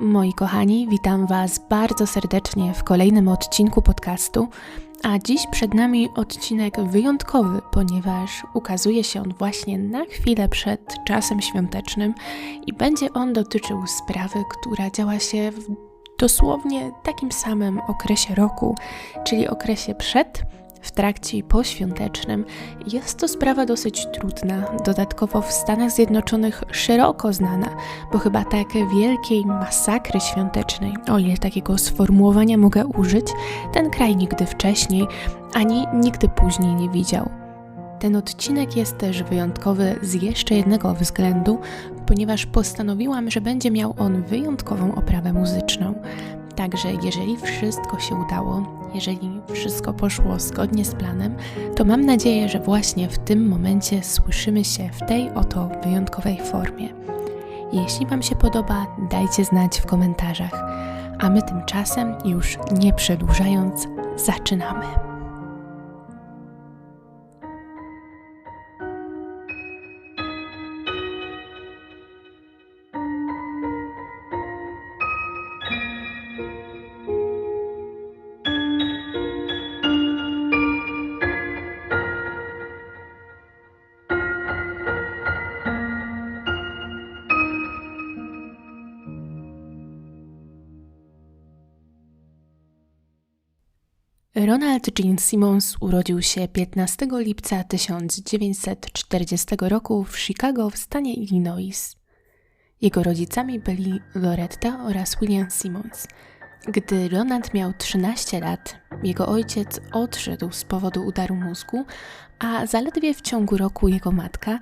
Moi kochani, witam Was bardzo serdecznie w kolejnym odcinku podcastu. A dziś przed nami odcinek wyjątkowy, ponieważ ukazuje się on właśnie na chwilę przed czasem świątecznym i będzie on dotyczył sprawy, która działa się w dosłownie takim samym okresie roku, czyli okresie przed w trakcie poświątecznym, jest to sprawa dosyć trudna, dodatkowo w Stanach Zjednoczonych szeroko znana, bo chyba tak wielkiej masakry świątecznej, o ile takiego sformułowania mogę użyć, ten kraj nigdy wcześniej ani nigdy później nie widział. Ten odcinek jest też wyjątkowy z jeszcze jednego względu, ponieważ postanowiłam, że będzie miał on wyjątkową oprawę muzyczną. Także jeżeli wszystko się udało, jeżeli wszystko poszło zgodnie z planem, to mam nadzieję, że właśnie w tym momencie słyszymy się w tej oto wyjątkowej formie. Jeśli Wam się podoba, dajcie znać w komentarzach. A my tymczasem, już nie przedłużając, zaczynamy. Ronald Jean Simmons urodził się 15 lipca 1940 roku w Chicago w stanie Illinois. Jego rodzicami byli Loretta oraz William Simmons. Gdy Ronald miał 13 lat, jego ojciec odszedł z powodu udaru mózgu, a zaledwie w ciągu roku jego matka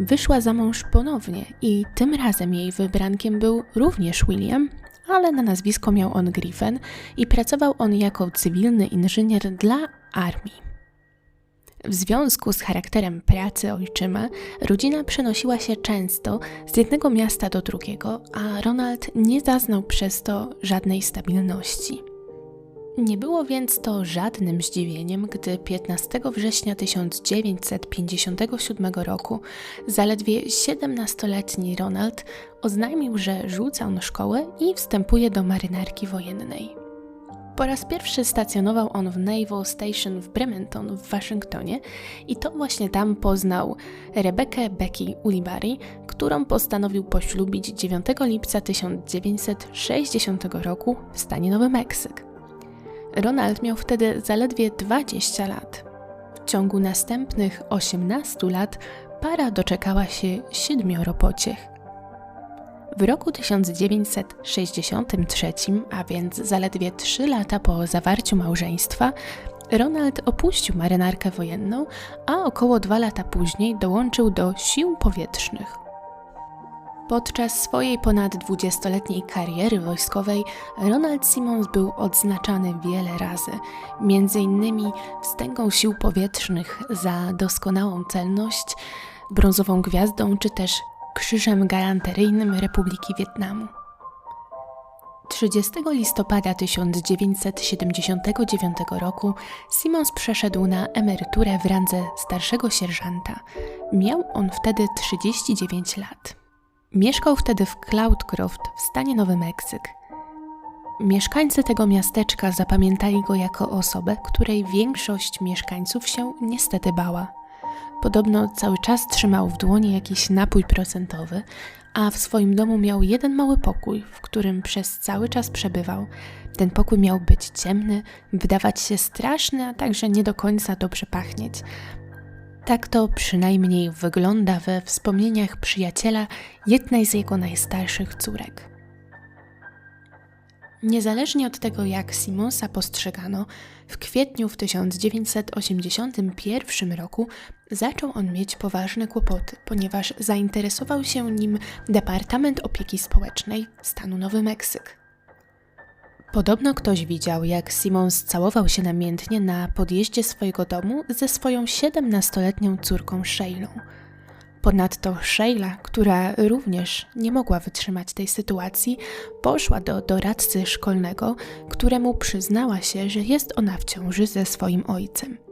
wyszła za mąż ponownie i tym razem jej wybrankiem był również William, ale na nazwisko miał on Griffin i pracował on jako cywilny inżynier dla armii. W związku z charakterem pracy ojczyma, rodzina przenosiła się często z jednego miasta do drugiego, a Ronald nie zaznał przez to żadnej stabilności. Nie było więc to żadnym zdziwieniem, gdy 15 września 1957 roku zaledwie 17-letni Ronald oznajmił, że rzuca on szkołę i wstępuje do marynarki wojennej. Po raz pierwszy stacjonował on w Naval Station w Bremerton w Waszyngtonie i to właśnie tam poznał Rebekę Becky Ulibarri, którą postanowił poślubić 9 lipca 1960 roku w stanie Nowy Meksyk. Ronald miał wtedy zaledwie 20 lat. W ciągu następnych 18 lat para doczekała się siedmioro pociech. W roku 1963, a więc zaledwie 3 lata po zawarciu małżeństwa, Ronald opuścił marynarkę wojenną, a około 2 lata później dołączył do sił powietrznych. Podczas swojej ponad 20-letniej kariery wojskowej Ronald Simmons był odznaczany wiele razy, innymi wstęgą sił powietrznych za doskonałą celność, brązową gwiazdą czy też krzyżem galanteryjnym Republiki Wietnamu. 30 listopada 1979 roku Simmons przeszedł na emeryturę w randze starszego sierżanta. Miał on wtedy 39 lat. Mieszkał wtedy w Cloudcroft w stanie Nowy Meksyk. Mieszkańcy tego miasteczka zapamiętali go jako osobę, której większość mieszkańców się niestety bała. Podobno cały czas trzymał w dłoni jakiś napój procentowy, a w swoim domu miał jeden mały pokój, w którym przez cały czas przebywał. Ten pokój miał być ciemny, wydawać się straszny, a także nie do końca dobrze pachnieć. Tak to przynajmniej wygląda we wspomnieniach przyjaciela jednej z jego najstarszych córek. Niezależnie od tego, jak Simonsa postrzegano, w kwietniu w 1981 roku zaczął on mieć poważne kłopoty, ponieważ zainteresował się nim Departament Opieki Społecznej stanu Nowy Meksyk. Podobno ktoś widział, jak Simons całował się namiętnie na podjeździe swojego domu ze swoją 17-letnią córką Sheilą. Ponadto Sheila, która również nie mogła wytrzymać tej sytuacji, poszła do doradcy szkolnego, któremu przyznała się, że jest ona w ciąży ze swoim ojcem.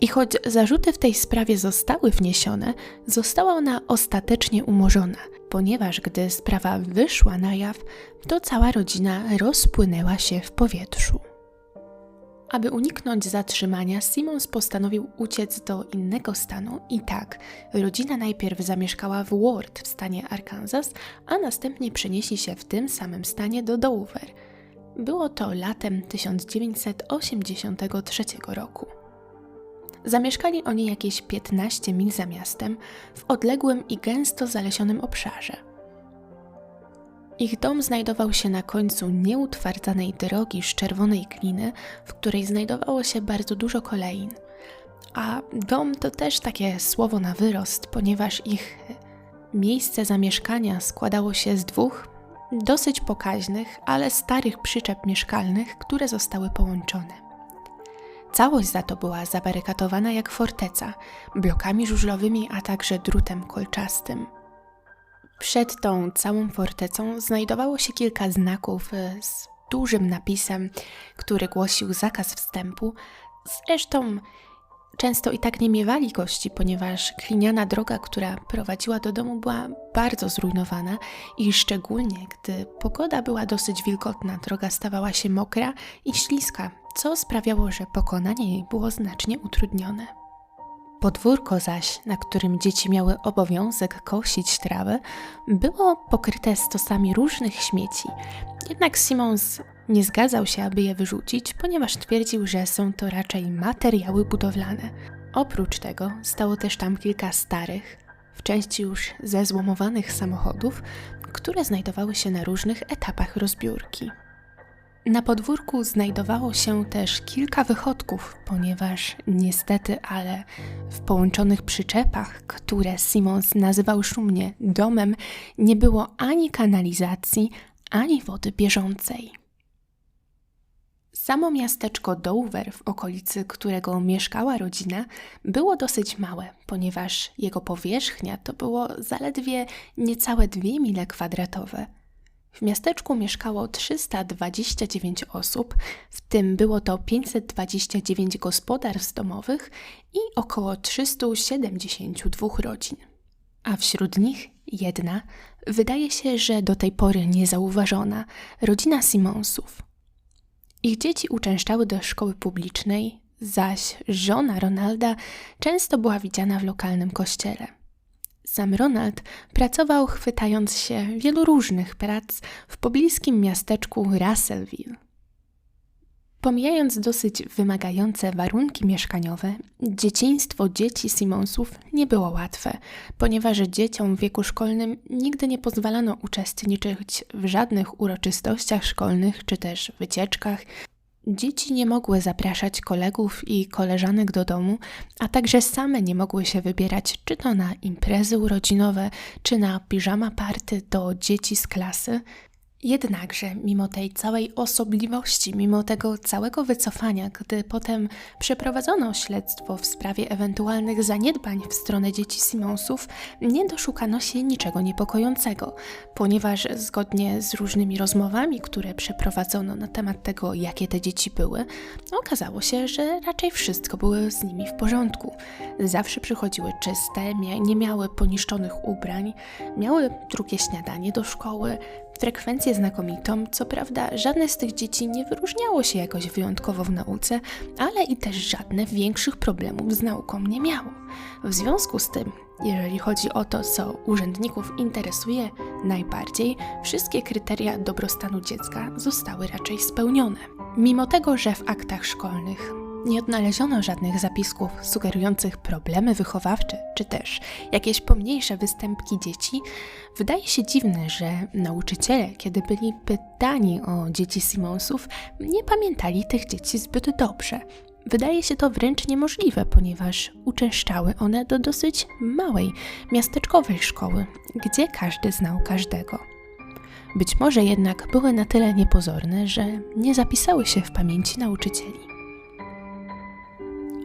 I choć zarzuty w tej sprawie zostały wniesione, została ona ostatecznie umorzona, ponieważ gdy sprawa wyszła na jaw, to cała rodzina rozpłynęła się w powietrzu. Aby uniknąć zatrzymania, Simons postanowił uciec do innego stanu i tak, rodzina najpierw zamieszkała w Ward w stanie Arkansas, a następnie przenieśli się w tym samym stanie do Dover. Było to latem 1983 roku. Zamieszkali oni jakieś 15 mil za miastem, w odległym i gęsto zalesionym obszarze. Ich dom znajdował się na końcu nieutwardzanej drogi z czerwonej gliny, w której znajdowało się bardzo dużo kolejn. A dom to też takie słowo na wyrost, ponieważ ich miejsce zamieszkania składało się z dwóch dosyć pokaźnych, ale starych przyczep mieszkalnych, które zostały połączone. Całość za to była zabarykatowana jak forteca, blokami żużlowymi, a także drutem kolczastym. Przed tą całą fortecą znajdowało się kilka znaków e, z dużym napisem, który głosił zakaz wstępu. Zresztą często i tak nie miewali gości, ponieważ gliniana droga, która prowadziła do domu, była bardzo zrujnowana i szczególnie gdy pogoda była dosyć wilgotna, droga stawała się mokra i śliska, co sprawiało, że pokonanie jej było znacznie utrudnione. Podwórko zaś, na którym dzieci miały obowiązek kosić trawę, było pokryte stosami różnych śmieci. Jednak Simons nie zgadzał się, aby je wyrzucić, ponieważ twierdził, że są to raczej materiały budowlane. Oprócz tego stało też tam kilka starych, w części już zezłomowanych samochodów, które znajdowały się na różnych etapach rozbiórki. Na podwórku znajdowało się też kilka wychodków, ponieważ niestety, ale w połączonych przyczepach, które Simons nazywał szumnie domem, nie było ani kanalizacji, ani wody bieżącej. Samo miasteczko Dover, w okolicy którego mieszkała rodzina, było dosyć małe, ponieważ jego powierzchnia to było zaledwie niecałe dwie mile kwadratowe – w miasteczku mieszkało 329 osób, w tym było to 529 gospodarstw domowych i około 372 rodzin. A wśród nich jedna, wydaje się, że do tej pory niezauważona, rodzina Simonsów. Ich dzieci uczęszczały do szkoły publicznej, zaś żona Ronalda często była widziana w lokalnym kościele. Sam Ronald pracował chwytając się wielu różnych prac w pobliskim miasteczku Russellville. Pomijając dosyć wymagające warunki mieszkaniowe, dzieciństwo dzieci Simonsów nie było łatwe, ponieważ dzieciom w wieku szkolnym nigdy nie pozwalano uczestniczyć w żadnych uroczystościach szkolnych czy też wycieczkach, Dzieci nie mogły zapraszać kolegów i koleżanek do domu, a także same nie mogły się wybierać czy to na imprezy urodzinowe, czy na piżama party do dzieci z klasy, Jednakże, mimo tej całej osobliwości, mimo tego całego wycofania, gdy potem przeprowadzono śledztwo w sprawie ewentualnych zaniedbań w stronę dzieci Simonsów, nie doszukano się niczego niepokojącego, ponieważ zgodnie z różnymi rozmowami, które przeprowadzono na temat tego, jakie te dzieci były, okazało się, że raczej wszystko było z nimi w porządku. Zawsze przychodziły czyste, nie miały poniszczonych ubrań, miały drugie śniadanie do szkoły, frekwencję znakomitą. Co prawda, żadne z tych dzieci nie wyróżniało się jakoś wyjątkowo w nauce, ale i też żadne większych problemów z nauką nie miało. W związku z tym, jeżeli chodzi o to, co urzędników interesuje najbardziej, wszystkie kryteria dobrostanu dziecka zostały raczej spełnione. Mimo tego, że w aktach szkolnych nie odnaleziono żadnych zapisków sugerujących problemy wychowawcze, czy też jakieś pomniejsze występki dzieci. Wydaje się dziwne, że nauczyciele, kiedy byli pytani o dzieci Simonsów, nie pamiętali tych dzieci zbyt dobrze. Wydaje się to wręcz niemożliwe, ponieważ uczęszczały one do dosyć małej, miasteczkowej szkoły, gdzie każdy znał każdego. Być może jednak były na tyle niepozorne, że nie zapisały się w pamięci nauczycieli.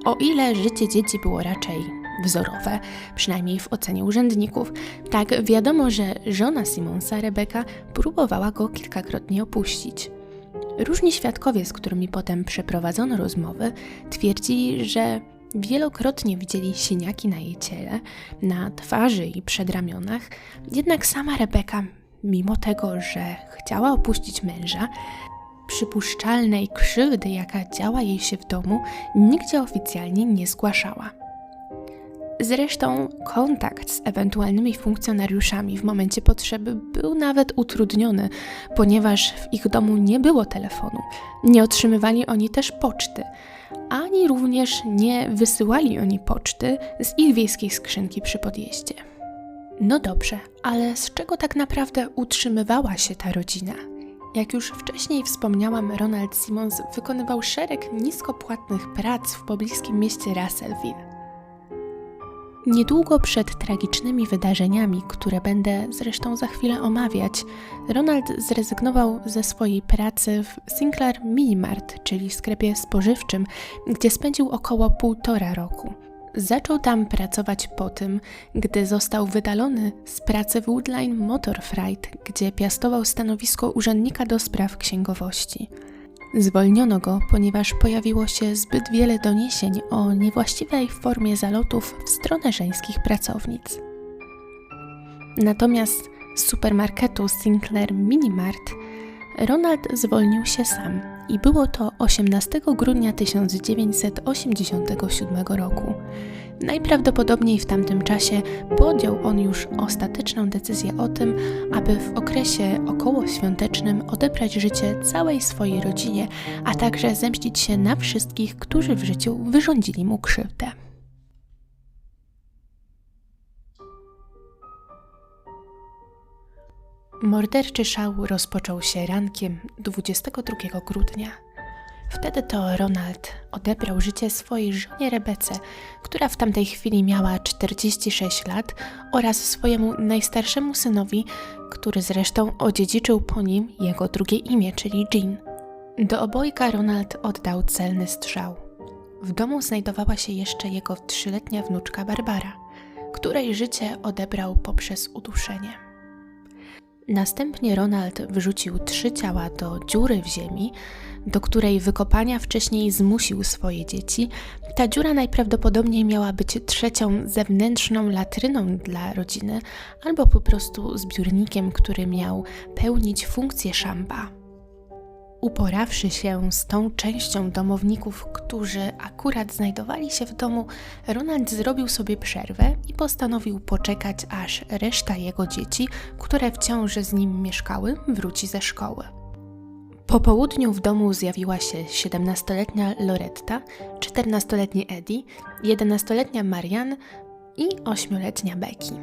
O ile życie dzieci było raczej wzorowe, przynajmniej w ocenie urzędników, tak wiadomo, że żona Simonsa, Rebeka, próbowała go kilkakrotnie opuścić. Różni świadkowie, z którymi potem przeprowadzono rozmowy, twierdzili, że Wielokrotnie widzieli siniaki na jej ciele, na twarzy i przedramionach, jednak sama Rebeka, mimo tego, że chciała opuścić męża, przypuszczalnej krzywdy, jaka działa jej się w domu, nigdzie oficjalnie nie zgłaszała. Zresztą kontakt z ewentualnymi funkcjonariuszami w momencie potrzeby był nawet utrudniony, ponieważ w ich domu nie było telefonu, nie otrzymywali oni też poczty, ani również nie wysyłali oni poczty z ich wiejskiej skrzynki przy podjeździe. No dobrze, ale z czego tak naprawdę utrzymywała się ta rodzina? Jak już wcześniej wspomniałam, Ronald Simmons wykonywał szereg niskopłatnych prac w pobliskim mieście Russellville. Niedługo przed tragicznymi wydarzeniami, które będę zresztą za chwilę omawiać, Ronald zrezygnował ze swojej pracy w Sinclair Minimart, czyli sklepie spożywczym, gdzie spędził około półtora roku. Zaczął tam pracować po tym, gdy został wydalony z pracy w Woodline Motor Freight, gdzie piastował stanowisko urzędnika do spraw księgowości. Zwolniono go, ponieważ pojawiło się zbyt wiele doniesień o niewłaściwej formie zalotów w stronę żeńskich pracownic. Natomiast z supermarketu Sinclair Minimart Ronald zwolnił się sam i było to 18 grudnia 1987 roku. Najprawdopodobniej w tamtym czasie podjął on już ostateczną decyzję o tym, aby w okresie okołoświątecznym odebrać życie całej swojej rodzinie, a także zemścić się na wszystkich, którzy w życiu wyrządzili mu krzywdę. Morderczy szał rozpoczął się rankiem 22 grudnia. Wtedy to Ronald odebrał życie swojej żonie Rebece, która w tamtej chwili miała 46 lat, oraz swojemu najstarszemu synowi, który zresztą odziedziczył po nim jego drugie imię, czyli Jean. Do obojga Ronald oddał celny strzał. W domu znajdowała się jeszcze jego trzyletnia wnuczka Barbara, której życie odebrał poprzez uduszenie. Następnie Ronald wrzucił trzy ciała do dziury w ziemi, do której wykopania wcześniej zmusił swoje dzieci. Ta dziura najprawdopodobniej miała być trzecią zewnętrzną latryną dla rodziny, albo po prostu zbiornikiem, który miał pełnić funkcję szamba. Uporawszy się z tą częścią domowników, którzy akurat znajdowali się w domu, Ronald zrobił sobie przerwę i postanowił poczekać, aż reszta jego dzieci, które wciąż z nim mieszkały, wróci ze szkoły. Po południu w domu zjawiła się 17-letnia Loretta, 14-letni Eddie, 11-letnia Marianne i 8-letnia Becky.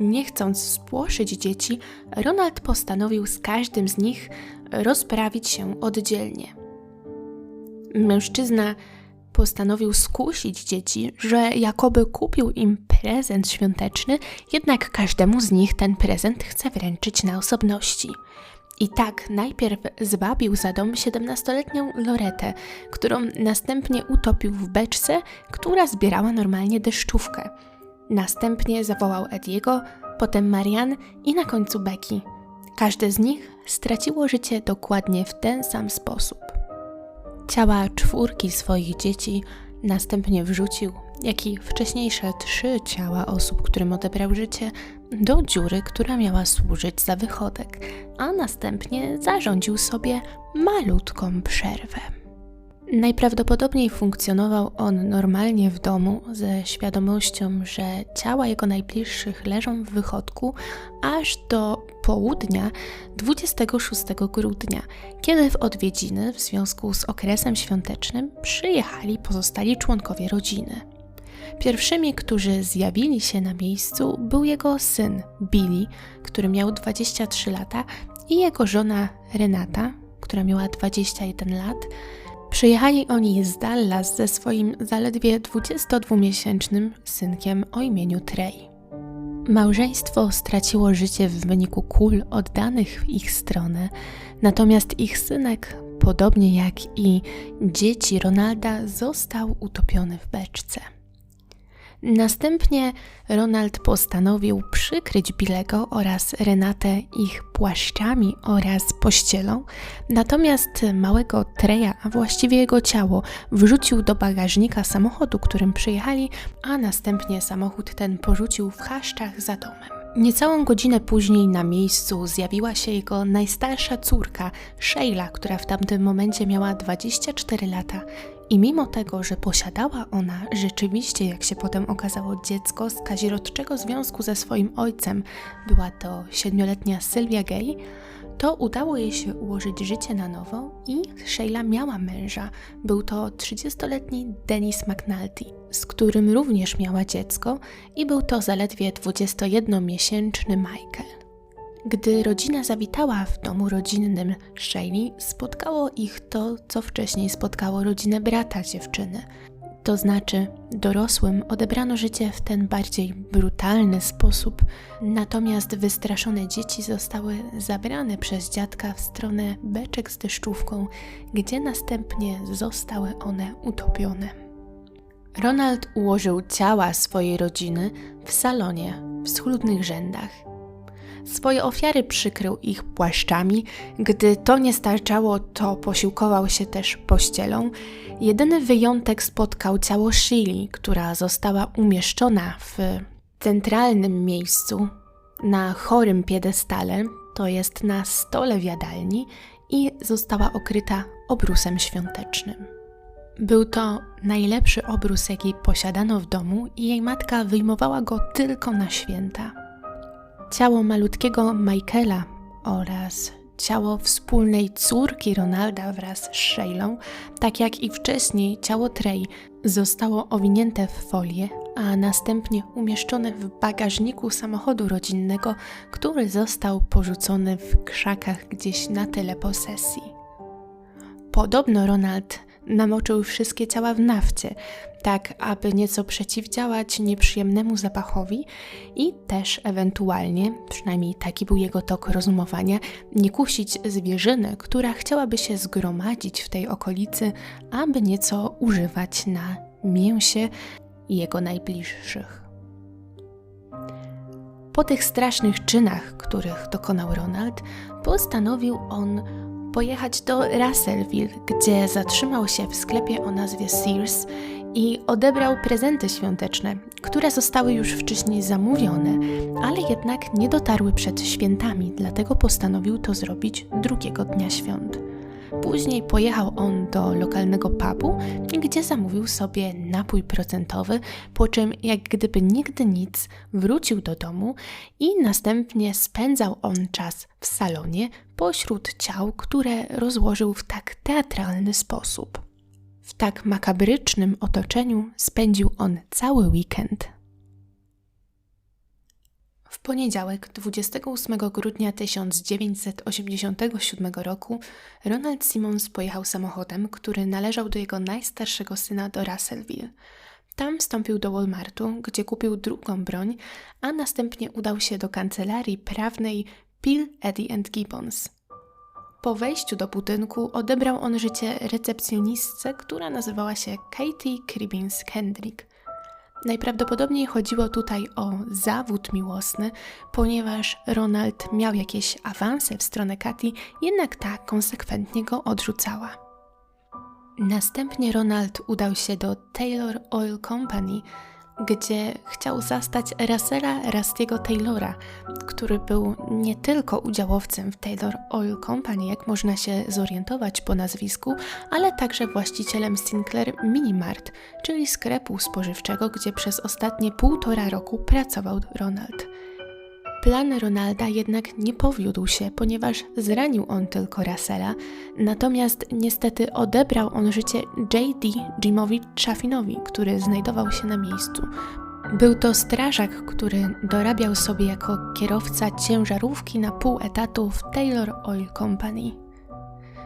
Nie chcąc spłoszyć dzieci, Ronald postanowił z każdym z nich rozprawić się oddzielnie. Mężczyzna postanowił skusić dzieci, że jakoby kupił im prezent świąteczny, jednak każdemu z nich ten prezent chce wręczyć na osobności. I tak najpierw zwabił za dom 17-letnią Loretę, którą następnie utopił w beczce, która zbierała normalnie deszczówkę. Następnie zawołał Ediego, potem Marian i na końcu Becky. Każde z nich straciło życie dokładnie w ten sam sposób. Ciała czwórki swoich dzieci następnie wrzucił, jak i wcześniejsze trzy ciała osób, którym odebrał życie, do dziury, która miała służyć za wychodek, a następnie zarządził sobie malutką przerwę. Najprawdopodobniej funkcjonował on normalnie w domu, ze świadomością, że ciała jego najbliższych leżą w wychodku, aż do południa 26 grudnia, kiedy w odwiedziny w związku z okresem świątecznym przyjechali pozostali członkowie rodziny. Pierwszymi, którzy zjawili się na miejscu, był jego syn Billy, który miał 23 lata, i jego żona Renata, która miała 21 lat. Przyjechali oni z Dallas ze swoim zaledwie 22-miesięcznym synkiem o imieniu Trey. Małżeństwo straciło życie w wyniku kul oddanych w ich stronę, natomiast ich synek, podobnie jak i dzieci Ronalda, został utopiony w beczce. Następnie Ronald postanowił przykryć Bilego oraz Renatę ich płaszczami oraz pościelą, natomiast małego Treja, a właściwie jego ciało, wrzucił do bagażnika samochodu, którym przyjechali, a następnie samochód ten porzucił w chaszczach za domem. Niecałą godzinę później na miejscu zjawiła się jego najstarsza córka, Sheila, która w tamtym momencie miała 24 lata. I mimo tego, że posiadała ona rzeczywiście, jak się potem okazało, dziecko z kazirodczego związku ze swoim ojcem, była to siedmioletnia Sylwia Gay, to udało jej się ułożyć życie na nowo i Sheila miała męża. Był to 30-letni Dennis McNulty, z którym również miała dziecko i był to zaledwie 21-miesięczny Michael. Gdy rodzina zawitała w domu rodzinnym Shayli, spotkało ich to, co wcześniej spotkało rodzinę brata dziewczyny. To znaczy, dorosłym odebrano życie w ten bardziej brutalny sposób, natomiast wystraszone dzieci zostały zabrane przez dziadka w stronę beczek z deszczówką, gdzie następnie zostały one utopione. Ronald ułożył ciała swojej rodziny w salonie w schludnych rzędach Swoje ofiary przykrył ich płaszczami. Gdy to nie starczało, to posiłkował się też pościelą. Jedyny wyjątek spotkał ciało Shili, która została umieszczona w centralnym miejscu na chorym piedestale, to jest na stole w jadalni i została okryta obrusem świątecznym. Był to najlepszy obrus, jaki posiadano w domu, i jej matka wyjmowała go tylko na święta. Ciało malutkiego Michaela oraz ciało wspólnej córki Ronalda wraz z Sheilą, tak jak i wcześniej ciało Trey, zostało owinięte w folię, a następnie umieszczone w bagażniku samochodu rodzinnego, który został porzucony w krzakach gdzieś na tyle posesji. Podobno Ronald namoczył wszystkie ciała w nafcie, tak aby nieco przeciwdziałać nieprzyjemnemu zapachowi i też ewentualnie, przynajmniej taki był jego tok rozumowania, nie kusić zwierzyny, która chciałaby się zgromadzić w tej okolicy, aby nieco używać na mięsie jego najbliższych. Po tych strasznych czynach, których dokonał Ronald, postanowił on pojechać do Russellville, gdzie zatrzymał się w sklepie o nazwie Sears i odebrał prezenty świąteczne, które zostały już wcześniej zamówione, ale jednak nie dotarły przed świętami, dlatego postanowił to zrobić drugiego dnia świąt. Później pojechał on do lokalnego pubu, gdzie zamówił sobie napój procentowy, po czym, jak gdyby nigdy nic, wrócił do domu i następnie spędzał on czas w salonie pośród ciał, które rozłożył w tak teatralny sposób. W tak makabrycznym otoczeniu spędził on cały weekend. W poniedziałek 28 grudnia 1987 roku Ronald Simmons pojechał samochodem, który należał do jego najstarszego syna do Russellville. Tam wstąpił do Walmartu, gdzie kupił drugą broń, a następnie udał się do kancelarii prawnej Pill, Eddie and Gibbons. Po wejściu do budynku odebrał on życie recepcjonistce, która nazywała się Katie Cribbins Kendrick. Najprawdopodobniej chodziło tutaj o zawód miłosny, ponieważ Ronald miał jakieś awanse w stronę Katy, jednak ta konsekwentnie go odrzucała. Następnie Ronald udał się do Taylor Oil Company, gdzie chciał zastać Russella Rustiego Taylora, który był nie tylko udziałowcem w Taylor Oil Company, jak można się zorientować po nazwisku, ale także właścicielem Sinclair Minimart, czyli sklepu spożywczego, gdzie przez ostatnie półtora roku pracował Ronald. Plan Ronalda jednak nie powiódł się, ponieważ zranił on tylko Russella, natomiast niestety odebrał on życie J.D. Jimowi Chaffinowi, który znajdował się na miejscu. Był to strażak, który dorabiał sobie jako kierowca ciężarówki na pół etatu w Taylor Oil Company.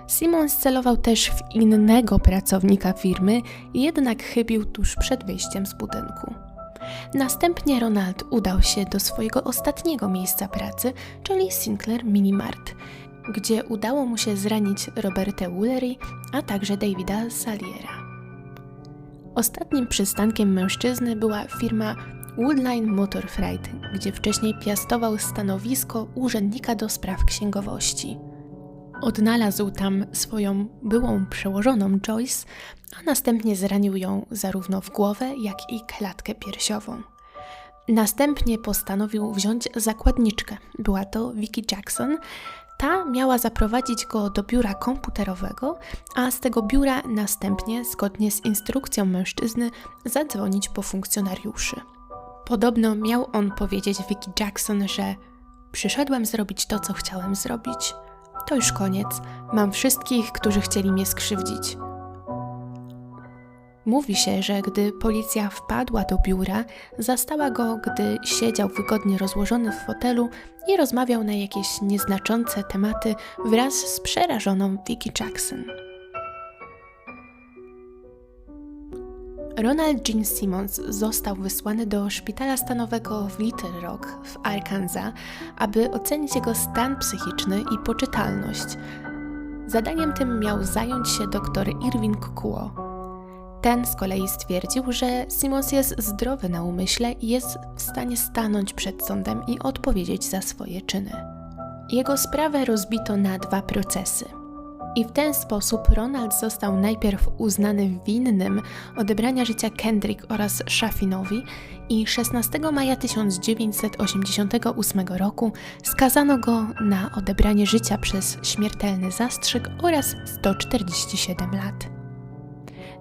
Simon celował też w innego pracownika firmy, jednak chybił tuż przed wyjściem z budynku. Następnie Ronald udał się do swojego ostatniego miejsca pracy, czyli Sinclair Minimart, gdzie udało mu się zranić Robertę Woolery, a także Davida Saliera. Ostatnim przystankiem mężczyzny była firma Woodline Motor Freight, gdzie wcześniej piastował stanowisko urzędnika do spraw księgowości. Odnalazł tam swoją byłą przełożoną Joyce, a następnie zranił ją zarówno w głowę, jak i klatkę piersiową. Następnie postanowił wziąć zakładniczkę. Była to Vicky Jackson. Ta miała zaprowadzić go do biura komputerowego, a z tego biura następnie, zgodnie z instrukcją mężczyzny, zadzwonić po funkcjonariuszy. Podobno miał on powiedzieć Vicky Jackson, że przyszedłem zrobić to, co chciałem zrobić. To już koniec. Mam wszystkich, którzy chcieli mnie skrzywdzić. Mówi się, że gdy policja wpadła do biura, zastała go, gdy siedział wygodnie rozłożony w fotelu i rozmawiał na jakieś nieznaczące tematy wraz z przerażoną Vicky Jackson. Ronald Gene Simmons został wysłany do szpitala stanowego w Little Rock w Arkansas, aby ocenić jego stan psychiczny i poczytalność. Zadaniem tym miał zająć się dr Irving Kuo. Ten z kolei stwierdził, że Simmons jest zdrowy na umyśle i jest w stanie stanąć przed sądem i odpowiedzieć za swoje czyny. Jego sprawę rozbito na dwa procesy – i w ten sposób Ronald został najpierw uznany winnym odebrania życia Kendrick oraz Shaffinowi i 16 maja 1988 roku skazano go na odebranie życia przez śmiertelny zastrzyk oraz 147 lat.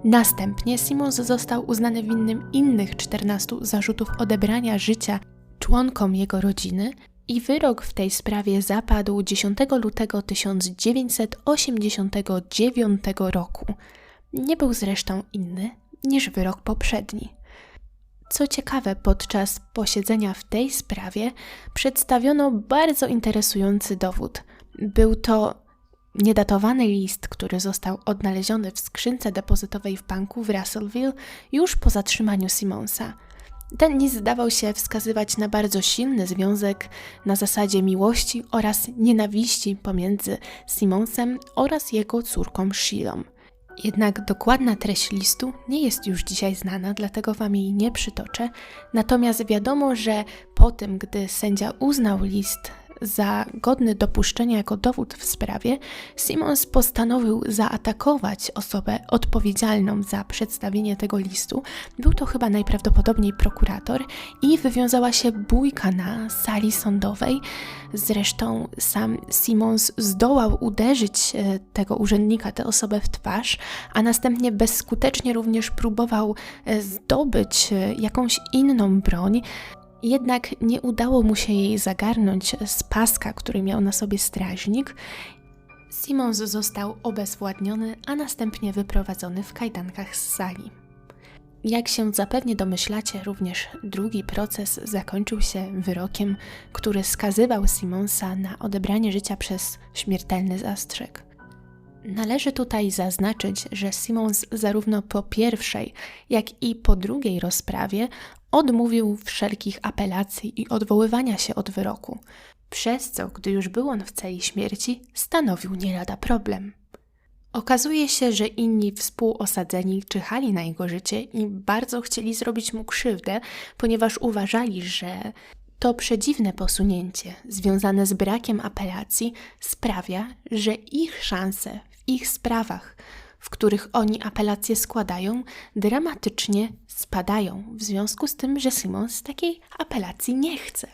Następnie Simons został uznany winnym innych 14 zarzutów odebrania życia członkom jego rodziny i wyrok w tej sprawie zapadł 10 lutego 1989 roku. Nie był zresztą inny niż wyrok poprzedni. Co ciekawe, podczas posiedzenia w tej sprawie przedstawiono bardzo interesujący dowód. Był to niedatowany list, który został odnaleziony w skrzynce depozytowej w banku w Russellville już po zatrzymaniu Simonsa. Ten list zdawał się wskazywać na bardzo silny związek na zasadzie miłości oraz nienawiści pomiędzy Simonsem oraz jego córką Shilą. Jednak dokładna treść listu nie jest już dzisiaj znana, dlatego wam jej nie przytoczę. Natomiast wiadomo, że po tym, gdy sędzia uznał list za godny dopuszczenia jako dowód w sprawie, Simons postanowił zaatakować osobę odpowiedzialną za przedstawienie tego listu. Był to chyba najprawdopodobniej prokurator i wywiązała się bójka na sali sądowej. Zresztą sam Simons zdołał uderzyć e, tego urzędnika, tę osobę w twarz, a następnie bezskutecznie również próbował e, zdobyć e, jakąś inną broń. Jednak nie udało mu się jej zagarnąć z paska, który miał na sobie strażnik. Simons został obezwładniony, a następnie wyprowadzony w kajdankach z sali. Jak się zapewnie domyślacie, również drugi proces zakończył się wyrokiem, który skazywał Simonsa na odebranie życia przez śmiertelny zastrzyk. Należy tutaj zaznaczyć, że Simons zarówno po pierwszej, jak i po drugiej rozprawie odmówił wszelkich apelacji i odwoływania się od wyroku, przez co, gdy już był on w celi śmierci, stanowił nie lada problem. Okazuje się, że inni współosadzeni czyhali na jego życie i bardzo chcieli zrobić mu krzywdę, ponieważ uważali, że to przedziwne posunięcie związane z brakiem apelacji sprawia, że ich szanse ich sprawach w których oni apelacje składają, dramatycznie spadają, w związku z tym, że Simons takiej apelacji nie chce.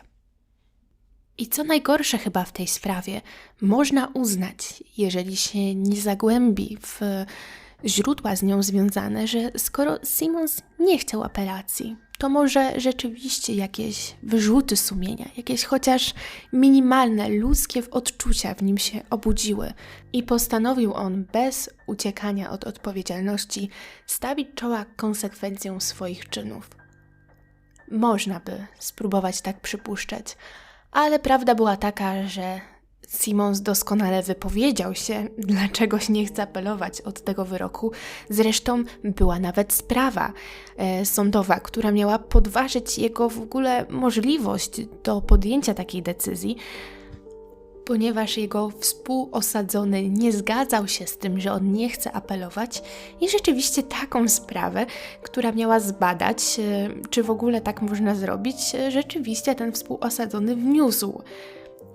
I co najgorsze chyba w tej sprawie, można uznać, jeżeli się nie zagłębi w źródła z nią związane, że skoro Simons nie chciał apelacji, to może rzeczywiście jakieś wyrzuty sumienia, jakieś chociaż minimalne ludzkie odczucia w nim się obudziły i postanowił on bez uciekania od odpowiedzialności stawić czoła konsekwencjom swoich czynów. Można by spróbować tak przypuszczać, ale prawda była taka, że Simons doskonale wypowiedział się, dlaczegoś nie chce apelować od tego wyroku. Zresztą była nawet sprawa e, sądowa, która miała podważyć jego w ogóle możliwość do podjęcia takiej decyzji. ponieważ jego współosadzony nie zgadzał się z tym, że on nie chce apelować i rzeczywiście taką sprawę, która miała zbadać, e, czy w ogóle tak można zrobić, e, rzeczywiście ten współosadzony wniósł.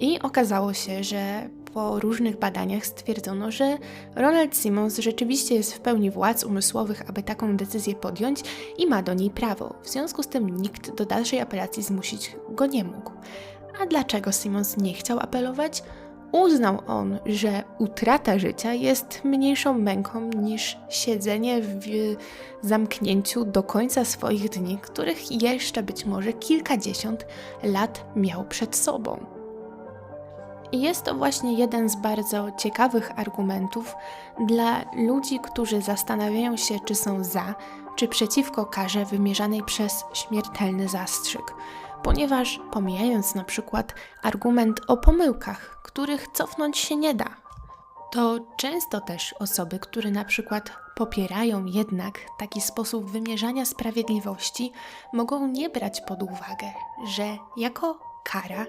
I okazało się, że po różnych badaniach stwierdzono, że Ronald Simmons rzeczywiście jest w pełni władz umysłowych, aby taką decyzję podjąć i ma do niej prawo. W związku z tym nikt do dalszej apelacji zmusić go nie mógł. A dlaczego Simmons nie chciał apelować? Uznał on, że utrata życia jest mniejszą męką niż siedzenie w zamknięciu do końca swoich dni, których jeszcze być może kilkadziesiąt lat miał przed sobą. I jest to właśnie jeden z bardzo ciekawych argumentów dla ludzi, którzy zastanawiają się, czy są za, czy przeciwko karze wymierzanej przez śmiertelny zastrzyk. Ponieważ pomijając na przykład argument o pomyłkach, których cofnąć się nie da, to często też osoby, które na przykład popierają jednak taki sposób wymierzania sprawiedliwości, mogą nie brać pod uwagę, że jako kara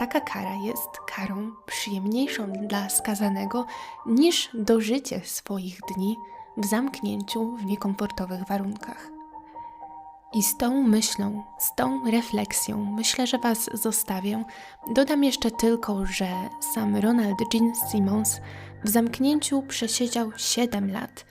taka kara jest karą przyjemniejszą dla skazanego niż dożycie swoich dni w zamknięciu w niekomfortowych warunkach. I z tą myślą, z tą refleksją myślę, że Was zostawię. Dodam jeszcze tylko, że sam Ronald Jean Simmons w zamknięciu przesiedział 7 lat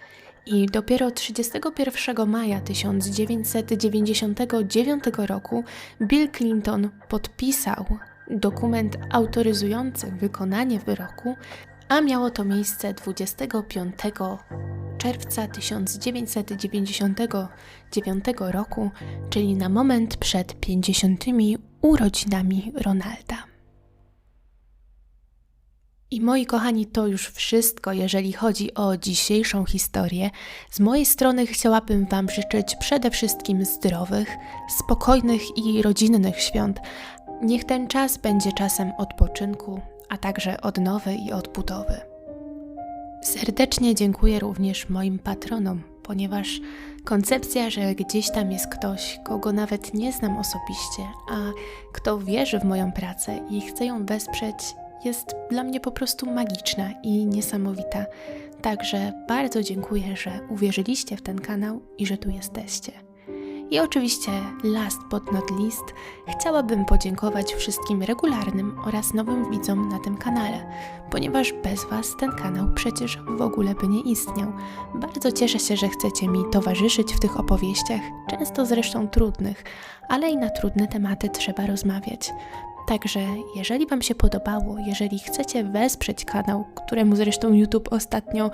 i dopiero 31 maja 1999 roku Bill Clinton podpisał dokument autoryzujący wykonanie wyroku, a miało to miejsce 25 czerwca 1999 roku, czyli na moment przed 50 urodzinami Ronalda. I moi kochani, to już wszystko, jeżeli chodzi o dzisiejszą historię. Z mojej strony chciałabym Wam życzyć przede wszystkim zdrowych, spokojnych i rodzinnych świąt, Niech ten czas będzie czasem odpoczynku, a także odnowy i odbudowy. Serdecznie dziękuję również moim patronom, ponieważ koncepcja, że gdzieś tam jest ktoś, kogo nawet nie znam osobiście, a kto wierzy w moją pracę i chce ją wesprzeć, jest dla mnie po prostu magiczna i niesamowita. Także bardzo dziękuję, że uwierzyliście w ten kanał i że tu jesteście. I oczywiście, last but not least, chciałabym podziękować wszystkim regularnym oraz nowym widzom na tym kanale, ponieważ bez Was ten kanał przecież w ogóle by nie istniał. Bardzo cieszę się, że chcecie mi towarzyszyć w tych opowieściach, często zresztą trudnych, ale i na trudne tematy trzeba rozmawiać. Także jeżeli Wam się podobało, jeżeli chcecie wesprzeć kanał, któremu zresztą YouTube ostatnio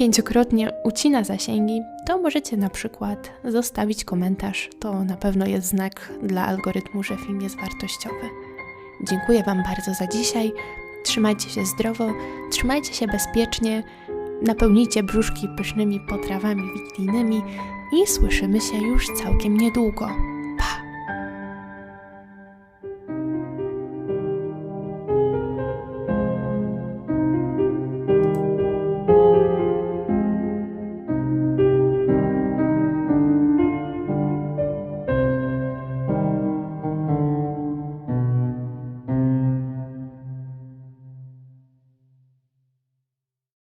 pięciokrotnie ucina zasięgi, to możecie na przykład zostawić komentarz. To na pewno jest znak dla algorytmu, że film jest wartościowy. Dziękuję Wam bardzo za dzisiaj. Trzymajcie się zdrowo, trzymajcie się bezpiecznie, napełnijcie brzuszki pysznymi potrawami wigilijnymi i słyszymy się już całkiem niedługo.